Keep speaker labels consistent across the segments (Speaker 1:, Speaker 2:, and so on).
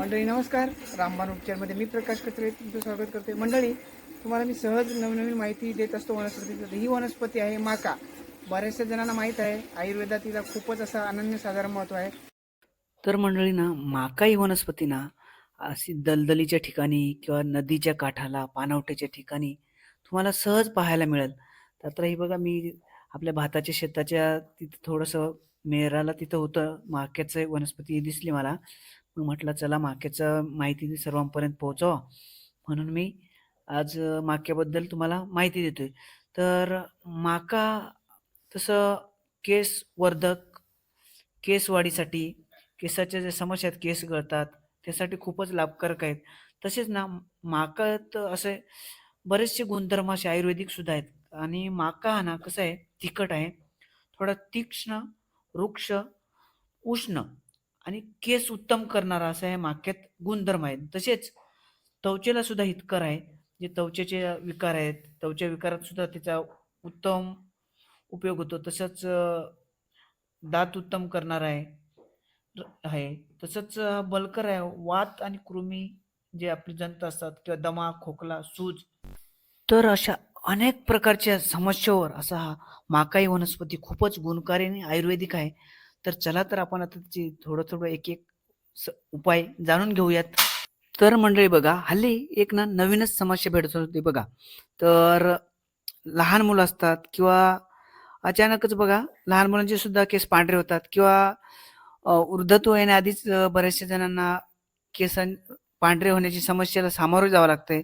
Speaker 1: मंडळी नमस्कार. रामबाण उपचारमध्ये मी प्रकाश कचरे तुमचं स्वागत करते मंडळी तुम्हाला मी सहज नवनवीन माहिती देत असतो वनस्पतीची. तर ही वनस्पती आहे माका. बऱ्याचशा जणांना माहीत आहे आयुर्वेदात तिला खूपच असा अनन्यसाधारण महत्त्व आहे.
Speaker 2: तर मंडळी ना माका ही वनस्पती ना अशी दलदलीच्या ठिकाणी किंवा नदीच्या काठाला पानवट्याच्या ठिकाणी तुम्हाला सहज पाहायला मिळेल. तर ही बघा मी आपल्या भाताच्या शेताच्या तिथं थोडंसं मेराला तिथं होतं. माक्याचं वनस्पती दिसली मला. मग म्हटलं चला माक्याचं माहिती सर्वांपर्यंत पोहोचवा. म्हणून मी आज माक्याबद्दल तुम्हाला माहिती देतोय. तर माका तसं केस वर्धक केस वाढीसाठी केसाच्या ज्या समस्या आहेत केस गळतात त्यासाठी खूपच लाभकारक आहेत. तसेच ना माकात असे बरेचसे गुणधर्म असे आयुर्वेदिक सुद्धा आहेत. आणि माका हा ना कसं आहे तिखट आहे. थोडा तीक्ष्ण वृक्ष उष्ण आणि केस उत्तम करणारा असा या माक्यात गुणधर्म आहेत. तसेच त्वचेला सुद्धा हितकर आहे. जे त्वचेचे विकार आहेत त्वचे विकारात सुद्धा त्याचा उत्तम उपयोग होतो. तसंच दात उत्तम करणार आहे. आहे. तसंच बलकर आहे. वात आणि कृमी जे आपले जंत असतात किंवा दमा खोकला सूज तर अशा अनेक प्रकारच्या समस्येवर असा हा माकाई वनस्पती खूपच गुणकारी आणि आयुर्वेदिक आहे. तर चला तर आपण आता त्याची थोडं थोडं एक एक स- उपाय जाणून घेऊयात. तर मंडळी बघा हल्ली एक ना नवीनच समस्या भेटत होती बघा. तर लहान मुलं असतात किंवा अचानकच बघा लहान मुलांचे सुद्धा केस पांढरे होतात किंवा वृद्धत्व येण्याआधीच बऱ्याचशा जणांना केसां पांढरे होण्याची समस्येला सामोरं जावं लागतंय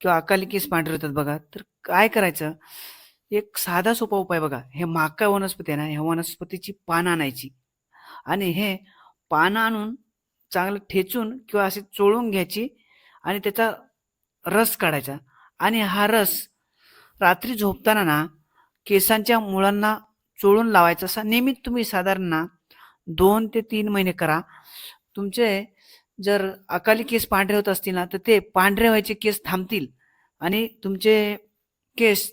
Speaker 2: किंवा अकाली केस पांढरे होतात बघा. तर काय करायचं? एक साधा सोपा उपाय बघा. हे माका वनस्पती आहे ना ह्या वनस्पतीची पानं आणायची. आणि हे पानं आणून चांगलं ठेचून किंवा असे चोळून घ्यायची आणि त्याचा रस काढायचा. आणि हा रस रात्री झोपताना ना केसांच्या मुळांना चोळून लावायचा. असा नियमित तुम्ही साधारण ना दोन ते तीन महिने करा. तुमचे जर अकाली केस पांढरे होत असतील ना तर ते पांढरे व्हायचे केस थांबतील. आणि तुमचे केस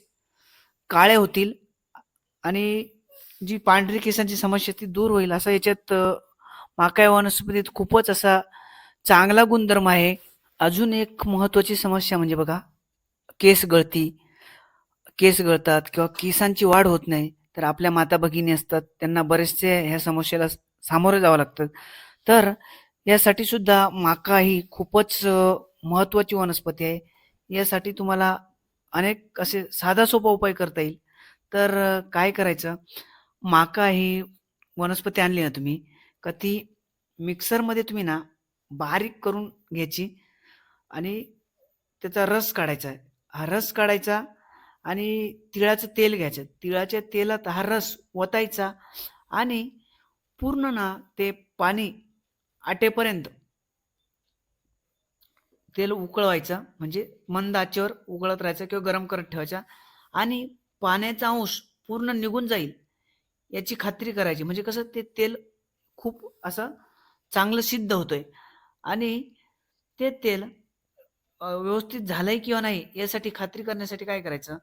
Speaker 2: काळे होतील आणि जी पांढरी केसांची समस्या ती दूर होईल असं याच्यात माकाय वनस्पतीत खूपच असा चांगला गुणधर्म आहे. अजून एक महत्त्वाची समस्या म्हणजे बघा केस गळती. केस गळतात किंवा केसांची वाढ होत नाही तर आपल्या माता भगिनी असतात त्यांना बरेचसे ह्या समस्येला सामोरे जावं लागतं. तर यासाठी सुद्धा माका ही खूपच महत्त्वाची वनस्पती आहे. यासाठी तुम्हाला अनेक असे साधा सोपा उपाय करता येईल. तर काय करायचं? माका ही वनस्पती आणली ना तुम्ही का ती मिक्सरमध्ये तुम्ही ना बारीक करून घ्यायची आणि त्याचा रस काढायचा आहे. हा रस काढायचा आणि तिळाचं तेल घ्यायचं. तिळाच्या तेलात हा रस ओतायचा आणि पूर्ण ना ते पाणी आटेपर्यंत तेल उकळवायचं म्हणजे मंद आचेवर उकळत राहायचं किंवा गरम करत ठेवायचा आणि पाण्याचा अंश पूर्ण निघून जाईल याची खात्री करायची. म्हणजे कसं ते तेल खूप असं चांगलं सिद्ध होतंय आणि ते तेल व्यवस्थित झालंय किंवा नाही यासाठी खात्री करण्यासाठी काय करायचं?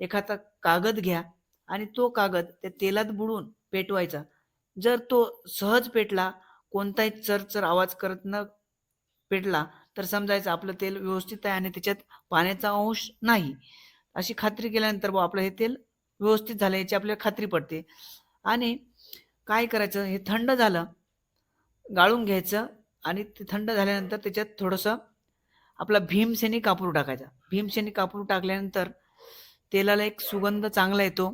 Speaker 2: एखादा कागद घ्या आणि तो कागद त्या तेलात बुडून पेटवायचा. जर तो सहज पेटला कोणताही चरचर आवाज करत न पेटला तर समजायचं आपलं तेल व्यवस्थित आहे आणि त्याच्यात पाण्याचा अंश नाही. अशी खात्री केल्यानंतर बुवा आपलं हे तेल व्यवस्थित झालं याची आपल्याला खात्री पडते. आणि काय करायचं हे थंड झालं गाळून घ्यायचं आणि ते थंड झाल्यानंतर त्याच्यात थोडंसं आपला भीमसेनी कापूर टाकायचा. भीमसेनी कापूर टाकल्यानंतर तेलाला एक सुगंध चांगला येतो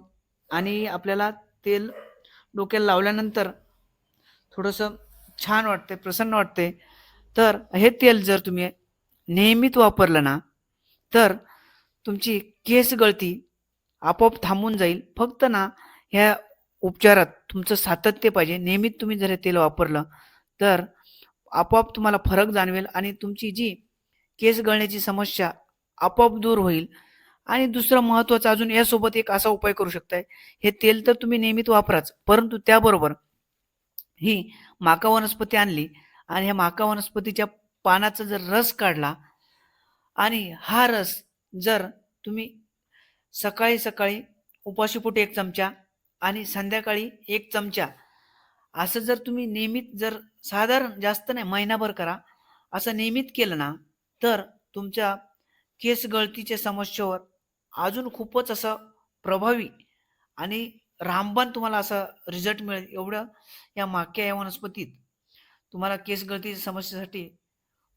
Speaker 2: आणि आपल्याला तेल डोक्याला लावल्यानंतर थोडंसं छान वाटते प्रसन्न वाटते तर हे तेल जर तुम्ही नेहमीच वापरलं ना तर तुमची केस गळती आपोआप थांबून जाईल. फक्त ना ह्या उपचारात तुमचं सातत्य पाहिजे. नेहमीच तुम्ही जर हे तेल वापरलं तर आपोआप तुम्हाला फरक जाणवेल आणि तुमची जी केस गळण्याची समस्या आपोआप दूर होईल. आणि दुसरं महत्त्वाचं अजून यासोबत एक असा उपाय करू शकताय. हे तेल तर तुम्ही नेहमीच वापराच परंतु त्याबरोबर ही माका वनस्पती आणली आणि ह्या माका वनस्पतीच्या पानाचा जर रस काढला आणि हा रस जर तुम्ही सकाळी सकाळी उपाशीपोटी एक चमचा आणि संध्याकाळी एक चमचा असं जर तुम्ही नियमित जर साधारण जास्त नाही महिनाभर करा
Speaker 3: असं नियमित केलं ना तर तुमच्या केस गळतीच्या समस्येवर अजून खूपच असं प्रभावी आणि रामबाण तुम्हाला असं रिझल्ट मिळेल. एवढं या माक्या या वनस्पतीत तुम्हाला केस गळतीच्या समस्येसाठी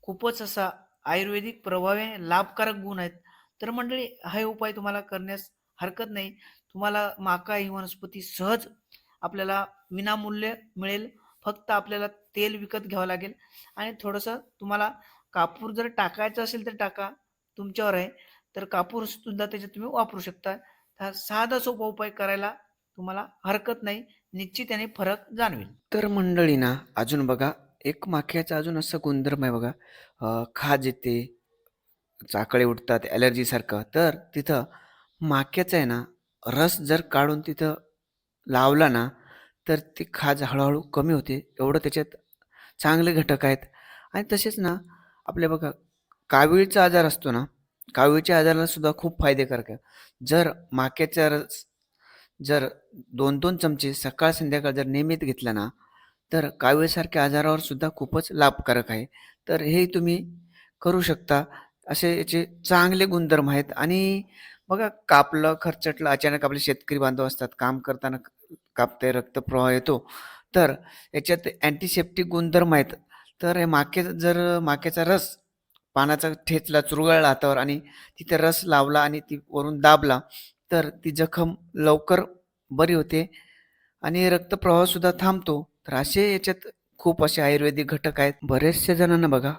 Speaker 3: खूपच असा आयुर्वेदिक प्रभावी लाभकारक गुण आहेत. तर मंडळी हा उपाय तुम्हाला करण्यास हरकत नाही. तुम्हाला माका ही वनस्पती सहज आपल्याला विनामूल्य मिळेल. फक्त आपल्याला तेल विकत घ्यावं लागेल. आणि थोडंसं तुम्हाला कापूर जर टाकायचं असेल तर टाका. तुमच्यावर आहे. तर कापूर सुद्धा त्याच्यात तुम्ही वापरू शकता. हा साधा सोपा उपाय करायला तुम्हाला हरकत नाही निश्चित त्याने फरक जाणवेल.
Speaker 4: तर मंडळी ना अजून बघा एक माक्याचा अजून असं गुणधर्म आहे बघा. खाज येते चाकळे उठतात ॲलर्जीसारखं तर तिथं माक्याचा आहे ना रस जर काढून तिथं लावला ना तर ती खाज हळूहळू कमी होते. एवढं त्याच्यात चांगले घटक आहेत. आणि तसेच ना आपल्या बघा कावीळचा आजार असतो ना कावीळच्या आजाराला सुद्धा खूप फायदेकारक आहे. जर माक्याचा रस जर दोन दोन चमचे सकाळ संध्याकाळ जर नियमित घेतला ना तर कावीळसारख्या आजारावर सुद्धा खूपच लाभकारक आहे. तर हे तुम्ही करू शकता. असे याचे चांगले गुणधर्म आहेत. आणि बघा कापलं खरचटलं अचानक आपले शेतकरी बांधव असतात. काम करताना कापते रक्तप्रवाह येतो. तर याच्यात अँटीसेप्टिक गुणधर्म आहेत. तर हे माके जर माक्याचा रस पानाचा ठेचला चुरगळला हातावर आणि तिथे रस लावला आणि ती वरून दाबला तर ती जखम लवकर बरी होते आणि रक्तप्रवाहसुद्धा थांबतो. तर असे याच्यात खूप असे आयुर्वेदिक घटक आहेत. बरेचशा जणांना बघा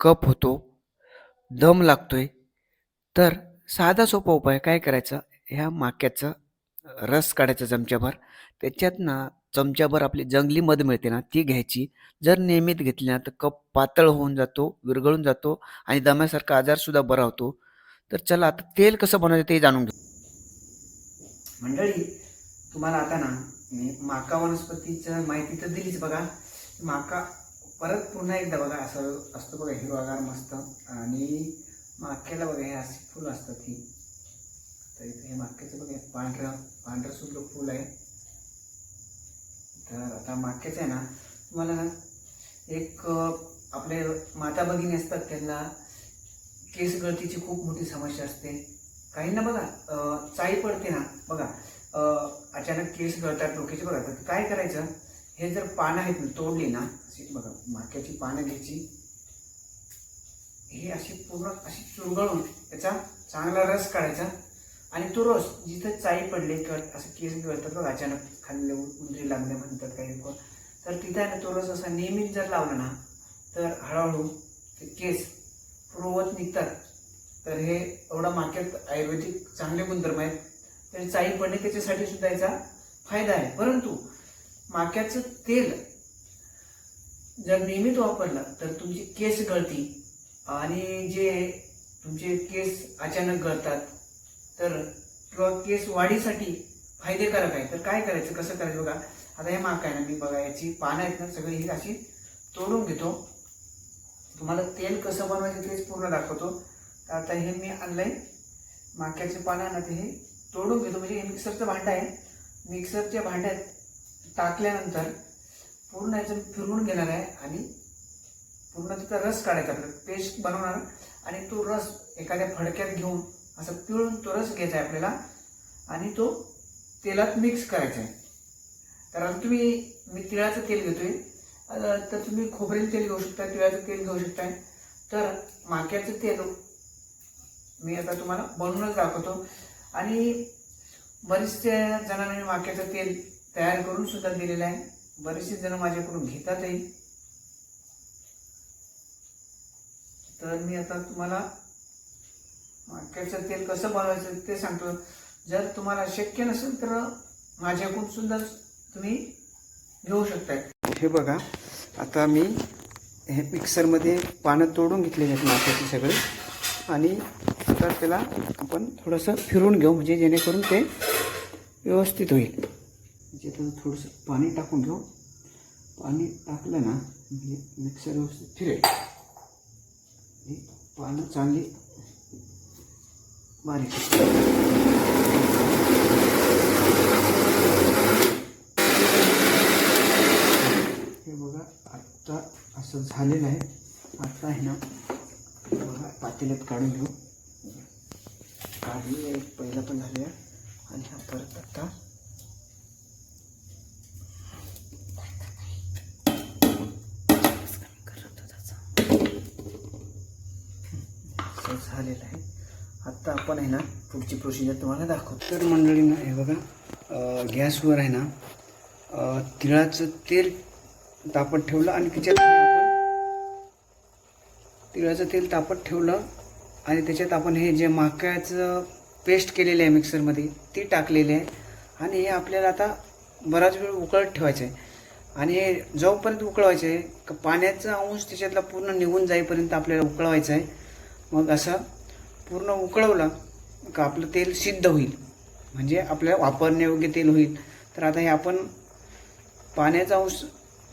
Speaker 4: कप होतो दम लागतोय. तर साधा सोपा उपाय काय करायचा? ह्या माक्याचा रस काढायचा चमच्याभर. त्याच्यात ना चमच्याभर आपली जंगली मध मिळते ना ती घ्यायची. जर नियमित घेतली ना तर कप पातळ होऊन जातो विरघळून जातो आणि दम्यासारखा आजारसुद्धा बरा होतो. तर चला आता तेल कसं बनवायचं ते जाणून घेऊ.
Speaker 2: मंडळी तुम्हाला आता ना मी माका वनस्पतीचं माहिती तर दिलीच बघा. माका परत पुन्हा एकदा बघा असं असतं बघा हिरवागार मस्त. आणि माक्याला बघा हे अशी फुलं असतात ही. तर इथे हे माक्याचं बघा पांढरं पांढरं सुद्धा फुल आहे. तर आता माक्याचं आहे ना तुम्हाला ना एक आपले माता भगिनी असतात त्यांना केस गळतीची खूप मोठी समस्या असते. काहींना बघा चाई पडते ना बघा अचानक केस गळतात डोक्याचे बघा तर काय करायचं? हे जर पानं आहेत ना तोडली ना बघा माक्याची पानं घ्यायची. हे अशी पूर्ण अशी चुरगळून त्याचा चांगला रस काढायचा. आणि तो रस जिथं चाई पडले किंवा असं केस गळतात बघा अचानक खाल्ले उंदरी लागले म्हणतात काही लोक तर तिथं आहे ना तो रस असा नियमित जर लावला ना तर हळूहळू ते केस पूर्ववत निघतात. तर हे एवढा माक्यात आयुर्वेदिक चांगले गुणधर्म आहेत. तर चाई पडणे त्याच्यासाठी सुद्धा याचा फायदा आहे. परंतु माक्याचं तेल जर नियमित वापरलं तर तुमची केस गळती आणि जे तुमचे केस अचानक गळतात तर किंवा केस वाढीसाठी फायदेकारक आहे. तर काय करायचं? कसं करायचं बघा? आता हे माक आहे ना मी बघा याची पानं आहेत ना सगळी ही अशी तोडून घेतो. तुम्हाला तेल कसं बनवायचं तेच पूर्ण दाखवतो. तर आता हे मी आणलंय. माक्याचे पानं ना ते हे तोडून घेतो. म्हणजे हे मिक्सरचं भांडं आहे. मिक्सरच्या भांड्यात टाकल्यानंतर पूर्ण याचं फिरवून घेणार आहे आणि पूर्ण तिथं रस काढायचा. आपल्याला पेस्ट बनवणार. आणि तो रस एखाद्या फडक्यात घेऊन असं पिळून तो रस घ्यायचा आहे आपल्याला. आणि तो तेलात मिक्स करायचा आहे. तर आता तुम्ही मी तिळाचं तेल घेतो आहे तर तुम्ही खोबरेल तेल घेऊ शकता तिळाचं तेल घेऊ शकताय तर माक्याचं तेल मी आता तुम्हाला बनवूनच दाखवतो. आणि बरेचशा जणांनी माक्याचं तेल तयार करून सुद्धा दिलेलं आहे. बरेचसे जण माझ्याकडून घेतातही तर मी आता तुम्हाला माक्याचं तेल कसं बनवायचं ते सांगतो. जर तुम्हाला शक्य नसेल तर माझ्याकडून सुद्धा तुम्ही घेऊ शकताय. हे बघा आता मी हे मिक्सरमध्ये पानं तोडून घेतलेले आहेत माक्याचे सगळे. आणि आता त्याला आपण थोडंसं फिरून घेऊ म्हणजे जेणेकरून ते व्यवस्थित होईल. म्हणजे त्याचं थोडंसं पाणी टाकून घेऊ. पाणी टाकलं ना म्हणजे मिक्सर व्यवस्थित फिरेल. ही पानं चांगली बारीक हे बघा आत्ता असं झालेलं आहे. आत्ता आहे ना बघा पातेल्यात काढून घेऊ. काढली एक पहिला पण झाली आहे आणि हा परत आता. झालेलं आहे. आत्ता आपण आहे ना पुढची प्रोसिजर तुम्हाला दाखवतो. तर मंडळींना हे बघा गॅसवर आहे ना तिळाचं तेल तापत ठेवलं आणि त्याच्यात आपण तिळाचं तेल तापत ठेवलं. आणि त्याच्यात आपण हे जे माक्याचं पेस्ट केलेलं आहे मिक्सरमध्ये ती टाकलेली आहे. आणि हे आपल्याला आता बराच वेळ उकळत ठेवायचं आहे. आणि हे जोपर्यंत उकळवायचं आहे का पाण्याचा अंश त्याच्यातला पूर्ण निघून जाईपर्यंत आपल्याला उकळवायचं आहे. मग असं पूर्ण उकळवलं का आपलं तेल सिद्ध होईल. म्हणजे आपल्याला वापरण्यायोग्य तेल होईल. तर आता हे आपण पाण्याचा अंश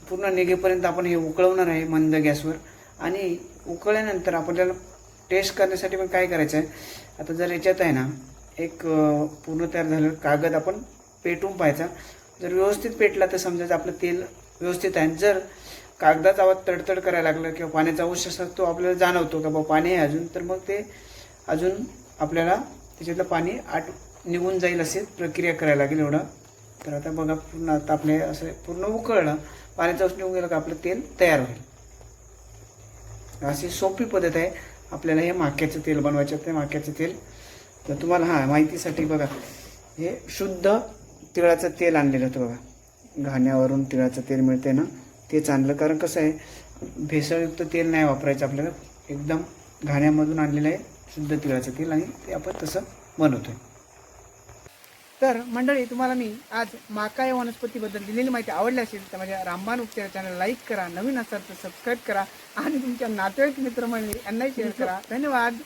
Speaker 2: पूर्ण निघेपर्यंत आपण हे उकळवणार आहे मंद गॅसवर. आणि उकळल्यानंतर आपल्याला टेस्ट करण्यासाठी पण काय करायचं आहे आता जर याच्यात आहे ना एक पूर्ण तयार झालं कागद आपण पेटून पाहायचा. जर व्यवस्थित पेटला तर समजायचं आपलं तेल व्यवस्थित आहे. जर कागदाचा आवाज तडतड करायला लागला किंवा पाण्याचा अंश असा तो आपल्याला जाणवतो का बाबा पाणी आहे अजून तर मग ते अजून आपल्याला त्याच्यातलं पाणी आट निघून जाईल असे प्रक्रिया करायला लागेल एवढं. तर आता बघा पूर्ण आता आपले असं पूर्ण उकळलं पाण्याचा अंश निघून गेलं का आपलं तेल तयार होईल. अशी सोपी पद्धत आहे. आपल्याला हे माक्याचं तेल बनवायचं ते माक्याचं तेल. तर तुम्हाला हां माहितीसाठी बघा हे शुद्ध तिळाचं तेल आणलेलं होतं बघा. घाण्यावरून तिळाचं तेल मिळते ना तेच आणलं. कारण कसं आहे भेसळयुक्त तेल नाही वापरायचं आपल्याला. एकदम घाण्यामधून आणलेलं आहे शुद्ध तिळाचं तेल आणि ते आपण तसं बनवतो आहे
Speaker 1: तर मंडळी तुम्हाला मी आज माका या वनस्पतीबद्दल दिलेली माहिती आवडली असेल तर माझ्या रामबाण उपचार चॅनल लाईक करा नवीन असाल तर सबस्क्राईब करा आणि तुमच्या नातेवाईक मित्रमंडळी यांनाही शेअर करा. धन्यवाद.